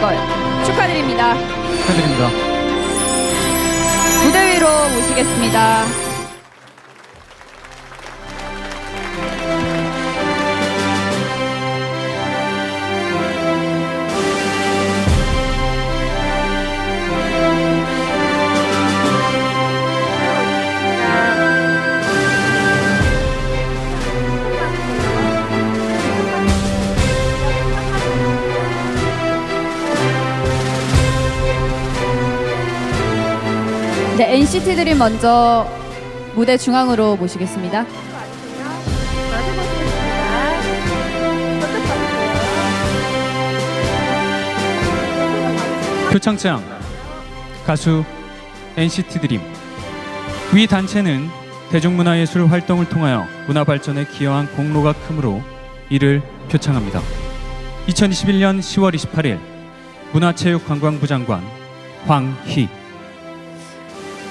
오마이걸 축하드립니다. 축하드립니다. 무대 위로 모시겠습니다. 네, NCT들이 먼저 무대 중앙으로 모시겠습니다. 표창장 가수 NCT 드림 위 단체는 대중문화예술 활동을 통하여 문화 발전에 기여한 공로가 크므로 이를 표창합니다. 2021년 10월 28일 문화체육관광부 장관 황희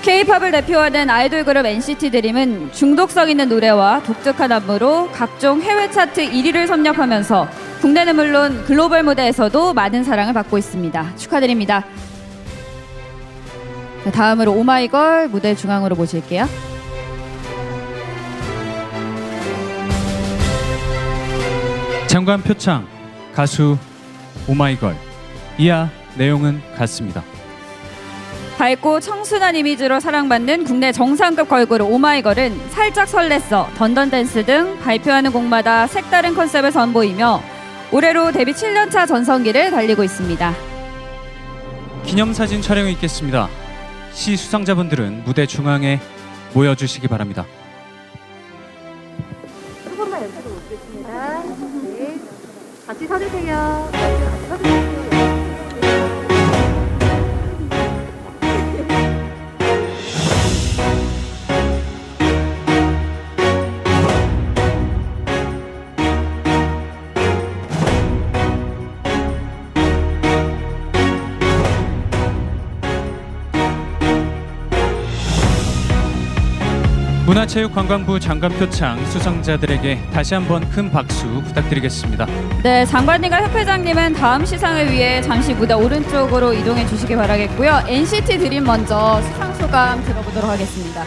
K-팝을 대표하는 아이돌 그룹 NCT 드림은 중독성 있는 노래와 독특한 안무로 각종 해외 차트 1위를 섭렵하면서 국내는 물론 글로벌 무대에서도 많은 사랑을 받고 있습니다. 축하드립니다. 네, 다음으로 오마이걸 무대 중앙으로 모실게요. 장관 표창 가수 오마이걸 이하 내용은 같습니다. 밝고 청순한 이미지로 사랑받는 국내 정상급 걸그룹 오마이걸은 살짝 설렜어, 던던댄스 등 발표하는 곡마다 색다른 컨셉을 선보이며 올해로 데뷔 7년차 전성기를 달리고 있습니다. 기념사진 촬영이 있겠습니다. 시 수상자분들은 무대 중앙에 모여주시기 바랍니다. 한 번만 연습을 올리겠습니다. 네. 같이 서주세요. 같이 서주세요. 문화체육관광부 장관 표창 수상자들에게 다시 한번 큰 박수 부탁드리겠습니다. 네, 장관님과 협회장님은 다음 시상을 위해 잠시 무대 오른쪽으로 이동해 주시기 바라겠고요. NCT 드림 먼저 수상 소감 들어보도록 하겠습니다.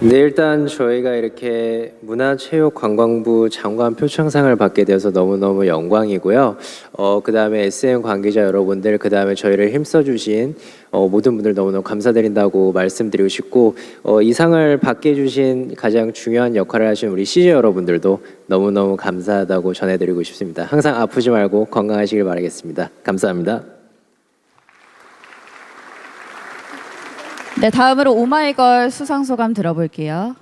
네, 일단 저희가 이렇게 문화체육관광부 장관 표창상을 받게 되어서 너무너무 영광이고요. 어, 그 다음에 SM 관계자 여러분들, 그 다음에 저희를 힘써주신 어, 모든 분들 너무너무 감사드린다고 말씀드리고 싶고, 어, 이 상을 받게 해주신 가장 중요한 역할을 하신 우리 CJ 여러분들도 너무너무 감사하다고 전해드리고 싶습니다. 항상 아프지 말고 건강하시길 바라겠습니다. 감사합니다. 네, 다음으로 오마이걸 수상 소감 들어볼게요.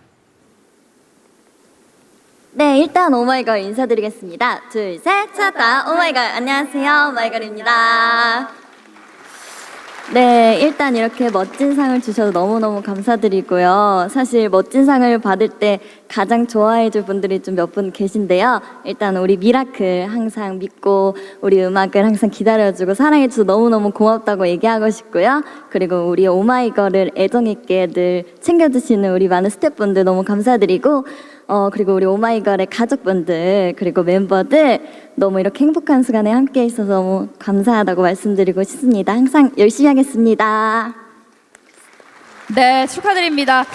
네, 일단 오마이걸 인사드리겠습니다. 둘, 셋, 찾다. 오마이걸. 안녕하세요. 오마이걸입니다. 네, 일단 이렇게 멋진 상을 주셔서 너무너무 감사드리고요. 사실 멋진 상을 받을 때 가장 좋아해줄 분들이 좀 몇 분 계신데요. 일단 우리 미라클 항상 믿고 우리 음악을 항상 기다려주고 사랑해줘서 너무너무 고맙다고 얘기하고 싶고요. 그리고 우리 오마이걸을 애정있게 늘 챙겨주시는 우리 많은 스태프분들 너무 감사드리고 어 그리고 우리 오마이걸의 가족분들 그리고 멤버들 너무 이렇게 행복한 시간에 함께 있어서 너무 감사하다고 말씀드리고 싶습니다. 항상 열심히 하겠습니다. 네, 축하드립니다.